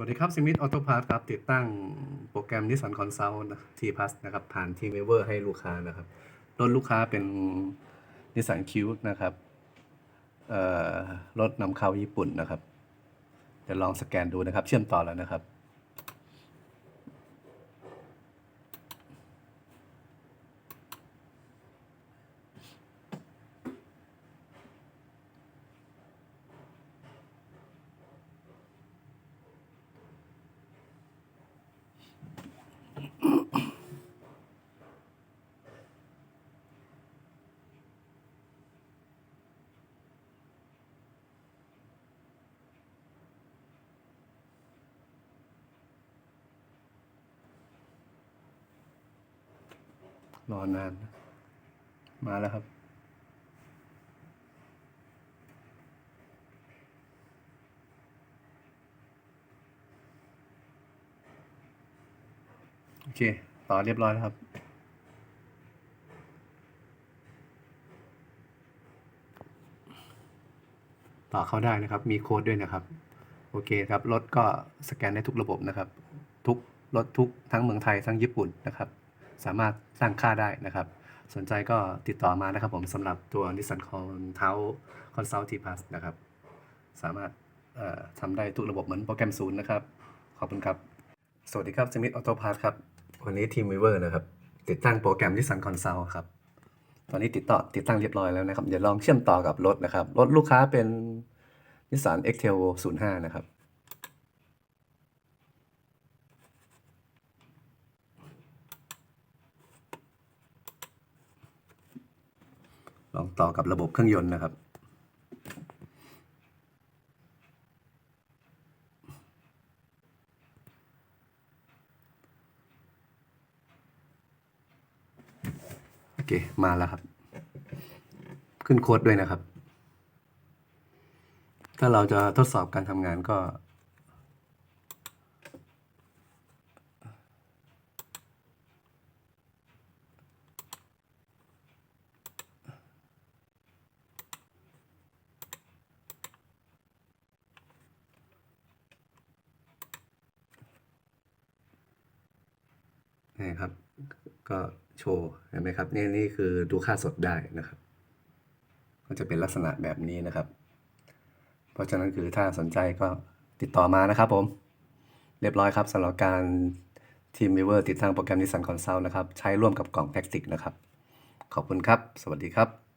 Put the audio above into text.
วัสดีครับซิมิทออโต้พาร์ครับ ติดตั้งโปรแกรม Nissan Consult ทีพัสนะครับ ผ่านทีมเวอร์ให้ลูกค้านะครับรถลูกค้าเป็น Nissan Q นะครับรถนำเข้าญี่ปุ่นนะครับเดี๋ยวลองสแกนดูนะครับ เชื่อมต่อแล้วนะครับ รอนาน มาแล้วครับ โอเค ต่อเรียบร้อยแล้วครับ ต่อเข้าได้นะครับ มีโค้ดด้วยนะครับ โอเคครับ รถก็สแกนได้ทุกระบบนะครับ ทุกรถทุกทั้งเมืองไทยทั้งญี่ปุ่นนะครับ สามารถสร้างค่าได้นะครับ สนใจก็ติดต่อมานะครับผมสำหรับตัว Nissan c o n t a l Consult T Plus นะครับ สามารถทำได้ทุกระบบเหมือนโปรแกรมศูนย์นะครับ ขอบคุณครับ สวัสดีครับ Smith Auto Parts ครับ วันนี้ทีม Weaver นะครับ ติดตั้งโปรแกรม Nissan c o n s u l ครับ ตอนนี้ติดต่อติดตั้งเรียบร้อยแล้วนะครับ เดี๋ยวลองเชื่อมต่อกับรถนะครับ รถลูกค้าเป็น Nissan X-Trail 05 นะครับ ลองต่อกับระบบเครื่องยนต์นะครับ โอเค มาแล้วครับ ขึ้นโค้ดด้วยนะครับ ถ้าเราจะทดสอบการทำงานก็ นี่ครับ ก็โชว์เห็นไหมครับนี่นี่คือดูค่าสดได้นะครับ ก็จะเป็นลักษณะแบบนี้นะครับ เพราะฉะนั้นคือถ้าสนใจก็ติดต่อมานะครับผม เรียบร้อยครับสำหรับการทีมวิเวอร์ติดตั้งโปรแกรมนิสสันคอนซัลท์นะครับ ใช้ร่วมกับกล่องแท็กติกนะครับ ขอบคุณครับ สวัสดีครับ